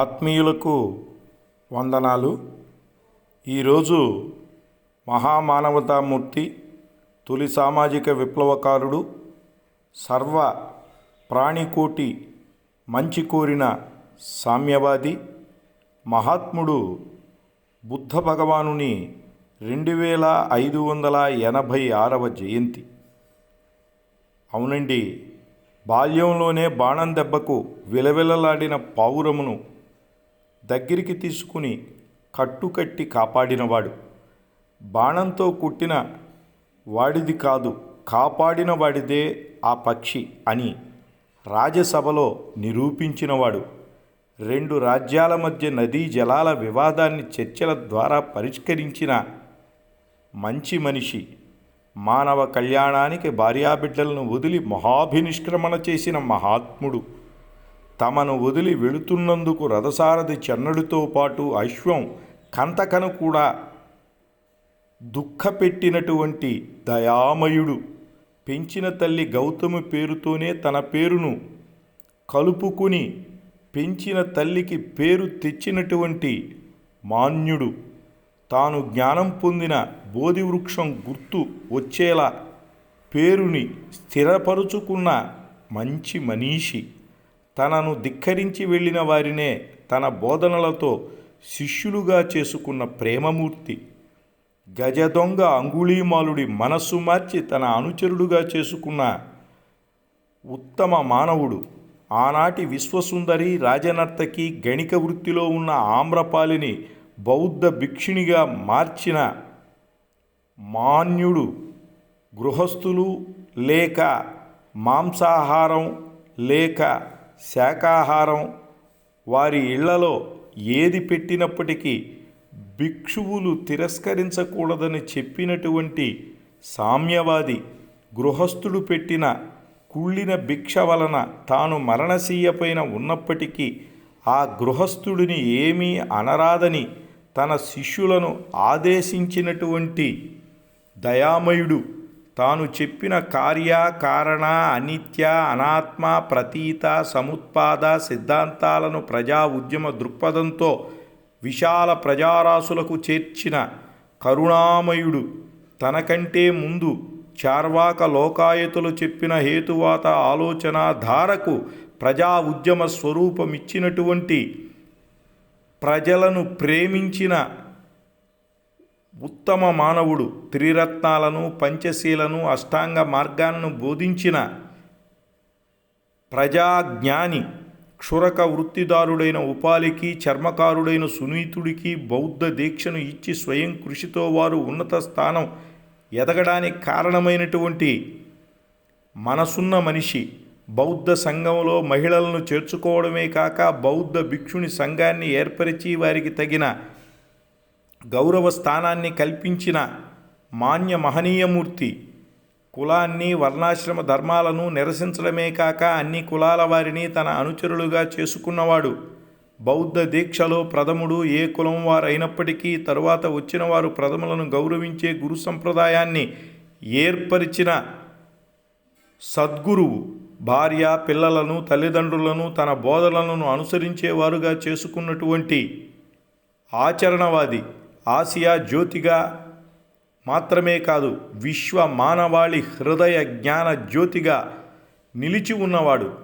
ఆత్మీయులకు వందనాలు. ఈరోజు మహామానవతామూర్తి తొలి సామాజిక విప్లవకారుడు సర్వ ప్రాణికోటి మంచి కోరిన సామ్యవాది మహాత్ముడు బుద్ధ భగవానుని రెండు వేల ఐదు వందల ఎనభై ఆరవ జయంతి. అవునండి బాల్యంలోనే బాణం దెబ్బకు విలవిలలాడిన పావురమును దగ్గరికి తీసుకుని కట్టుకట్టి కాపాడినవాడు. బాణంతో కుట్టిన వాడిది కాదు కాపాడిన వాడిదే ఆ పక్షి అని రాజ్యసభలో నిరూపించినవాడు. రెండు రాజ్యాల మధ్య నదీ జలాల వివాదాన్ని చర్చల ద్వారా పరిష్కరించిన మంచి మనిషి. మానవ కళ్యాణానికి భార్యాబిడ్డలను వదిలి మహాభినిష్క్రమణ చేసిన మహాత్ముడు. తమను వదిలి వెళుతున్నందుకు రథసారథి చెన్నడితో పాటు అశ్వం కంతకను కూడా దుఃఖపెట్టినటువంటి దయామయుడు. పెంచిన తల్లి గౌతమి పేరుతోనే తన పేరును కలుపుకుని పెంచిన తల్లికి పేరు తెచ్చినటువంటి మాన్యుడు. తాను జ్ఞానం పొందిన బోధి వృక్షం గుర్తు వచ్చేలా పేరుని స్థిరపరుచుకున్న మంచి మనీషి. తనను ధిక్కరించి వెళ్ళిన వారినే తన బోధనలతో శిష్యులుగా చేసుకున్న ప్రేమమూర్తి. గజ దొంగ అంగుళీమాలుడి మనస్సు మార్చి తన అనుచరుడుగా చేసుకున్న ఉత్తమ మానవుడు. ఆనాటి విశ్వసుందరి రాజనర్తకి గణిక వృత్తిలో ఉన్న ఆమ్రపాలిని బౌద్ధ భిక్షునిగా మార్చిన మాన్యుడు గృహస్థులు లేక మాంసాహారం లేక శాకాహారం వారి ఇళ్ళలో ఏది పెట్టినప్పటికీ భిక్షువులు తిరస్కరించకూడదని చెప్పినటువంటి సామ్యవాది గృహస్థుడు పెట్టిన కుళ్ళిన భిక్ష వలన తాను మరణశీయపైన ఉన్నప్పటికీ ఆ గృహస్థుడిని ఏమీ అనరాదని తన శిష్యులను ఆదేశించినటువంటి దయామయుడు తాను చెప్పిన కార్య కారణ అనిత్య అనాత్మ ప్రతీత సముత్పాద సిద్ధాంతాలను ప్రజా ఉద్యమ దృక్పథంతో విశాల ప్రజారాసులకు చేర్చిన కరుణామయుడు. తనకంటే ముందు చార్వాక లోకాయతులు చెప్పిన హేతువాత ఆలోచన ధారకు ప్రజా ఉద్యమ స్వరూపమిచ్చినటువంటి ప్రజలను ప్రేమించిన ఉత్తమ మానవుడు త్రిరత్నాలను పంచశీలను అష్టాంగ మార్గాలను బోధించిన ప్రజాజ్ఞాని క్షురక వృత్తిదారుడైన ఉపాలికి చర్మకారుడైన సునీతుడికి బౌద్ధ దీక్షను ఇచ్చి స్వయం కృషితో వారు ఉన్నత స్థానం ఎదగడానికి కారణమైనటువంటి మనసున్న మనిషి బౌద్ధ సంఘంలో మహిళలను చేర్చుకోవడమే కాక బౌద్ధ భిక్షుని సంఘాన్ని ఏర్పరిచి వారికి తగిన గౌరవ స్థానాన్ని కల్పించిన మాన్య మహనీయమూర్తి కులాన్ని వర్ణాశ్రమ ధర్మాలను నిరసించడమే కాక అన్ని కులాల వారిని తన అనుచరులుగా చేసుకున్నవాడు. బౌద్ధ దీక్షలో ప్రథముడు ఏ కులం వారైనప్పటికీ తరువాత వచ్చిన వారు ప్రథములను గౌరవించే గురు సంప్రదాయాన్ని ఏర్పరిచిన సద్గురువు. భార్య పిల్లలను తల్లిదండ్రులను తన బోధనలను అనుసరించేవారుగా చేసుకున్నటువంటి ఆచరణవాది. ఆసియా జ్యోతిగా మాత్రమే కాదు విశ్వ మానవాళి హృదయ జ్ఞాన జ్యోతిగా నిలిచి ఉన్నవాడు.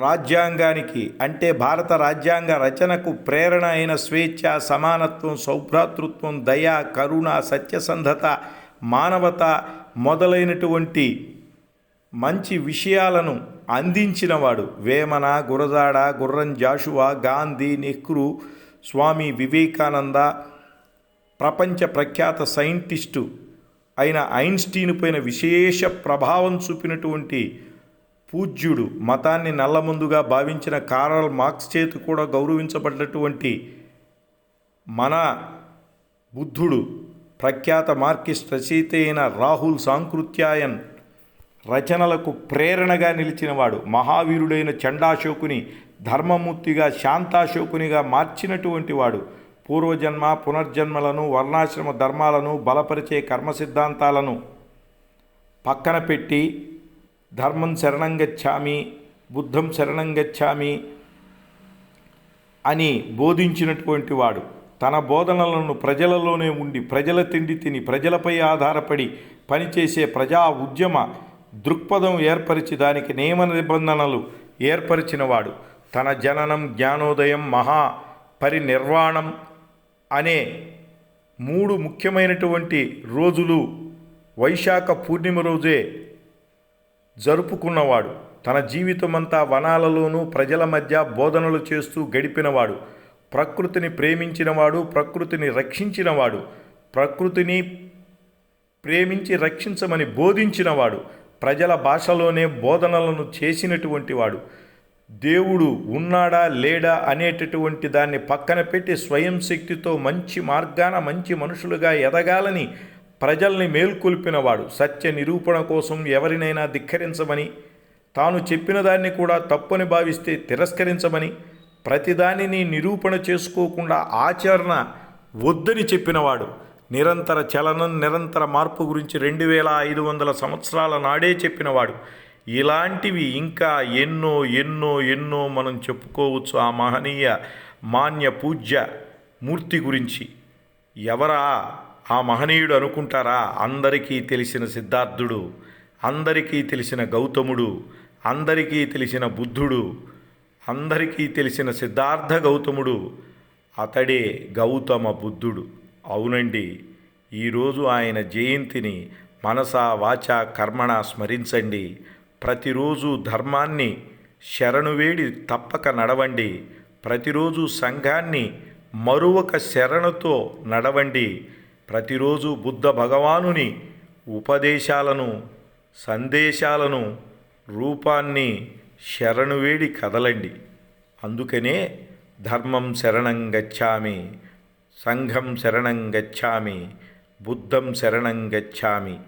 రాజ్యాంగానికి అంటే భారత రాజ్యాంగ రచనకు ప్రేరణ అయిన స్వేచ్ఛ సమానత్వం సౌభ్రాతృత్వం దయ కరుణ సత్యసంధత మానవత మొదలైనటువంటి మంచి విషయాలను అందించినవాడు. వేమన గురజాడ గుర్రం జాషువా గాంధీ నెహ్రూ స్వామి వివేకానంద ప్రపంచ ప్రఖ్యాత సైంటిస్టు అయిన ఐన్స్టీన్ పైన విశేష ప్రభావం చూపినటువంటి పూజ్యుడు మతాన్ని నల్లముందుగా భావించిన కారల్ మార్క్స్ చేతి కూడా గౌరవించబడినటువంటి మన బుద్ధుడు ప్రఖ్యాత మార్కిస్ట్ రచయిత అయిన రాహుల్ సాంకృత్యాయన్ రచనలకు ప్రేరణగా నిలిచినవాడు మహావీరుడైన చండాశోకుని ధర్మమూర్తిగా శాంతాశోకునిగా మార్చినటువంటి వాడు. పూర్వజన్మ పునర్జన్మలను వర్ణాశ్రమ ధర్మాలను బలపరిచే కర్మ సిద్ధాంతాలను పక్కన పెట్టి ధర్మం శరణం గచ్చామి బుద్ధం శరణం గచ్చామి అని బోధించినటువంటి వాడు. తన బోధనలను ప్రజలలోనే ఉండి ప్రజల తిండి తిని ప్రజలపై ఆధారపడి పనిచేసే ప్రజా ఉద్యమ దృక్పథం ఏర్పరిచి దానికి నియమ నిబంధనలు ఏర్పరిచినవాడు తన జననం జ్ఞానోదయం మహా పరినిర్వాణం అనే మూడు ముఖ్యమైనటువంటి రోజులు వైశాఖ పూర్ణిమ రోజే జరుపుకున్నవాడు. తన జీవితమంతా వనాలలోనూ ప్రజల మధ్య బోధనలు చేస్తూ గడిపినవాడు. ప్రకృతిని ప్రేమించినవాడు ప్రకృతిని రక్షించినవాడు. ప్రకృతిని ప్రేమించి రక్షించమని బోధించినవాడు. ప్రజల భాషలోనే బోధనలను చేసినటువంటి వాడు. దేవుడు ఉన్నాడా లేడా అనేటటువంటి దాన్ని పక్కన పెట్టి స్వయం శక్తితో మంచి మార్గాన మంచి మనుషులుగా ఎదగాలని ప్రజల్ని మేల్కొల్పినవాడు. సత్య నిరూపణ కోసం ఎవరినైనా ధిక్కరించమని తాను చెప్పిన దాన్ని కూడా తప్పని భావిస్తే తిరస్కరించమని ప్రతిదానిని నిరూపణ చేసుకోకుండా ఆచరణ వద్దని చెప్పినవాడు. నిరంతర చలనం నిరంతర మార్పు గురించి రెండు వేల ఐదు వందల సంవత్సరాల నాడే చెప్పినవాడు. ఇలాంటివి ఇంకా ఎన్నో ఎన్నో ఎన్నో మనం చెప్పుకోవచ్చు ఆ మహనీయ మాన్య పూజ్య మూర్తి గురించి. ఎవరా ఆ మహనీయుడు అనుకుంటారా? అందరికీ తెలిసిన సిద్ధార్థుడు అందరికీ తెలిసిన గౌతముడు అందరికీ తెలిసిన బుద్ధుడు అందరికీ తెలిసిన సిద్ధార్థ గౌతముడు అతడే గౌతమ బుద్ధుడు. అవునండి ఈరోజు ఆయన జయంతిని మనసా వాచ కర్మణ స్మరించండి. ప్రతిరోజు ధర్మాన్ని శరణువేడి తప్పక నడవండి. ప్రతిరోజు సంఘాన్ని మరొక శరణుతో నడవండి. ప్రతిరోజు బుద్ధ భగవానుని ఉపదేశాలను సందేశాలను రూపాన్ని శరణువేడి కదలండి. అందుకనే ధర్మం శరణం గచ్చామి సంఘం శరణం గచ్చామి బుద్ధం శరణం గచ్చామి.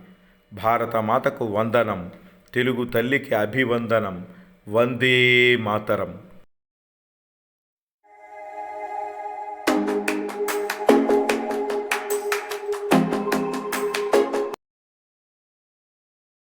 భారతమాతకు వందనం. తెలుగు తల్లికి అభివందనం. వందే మాతరం.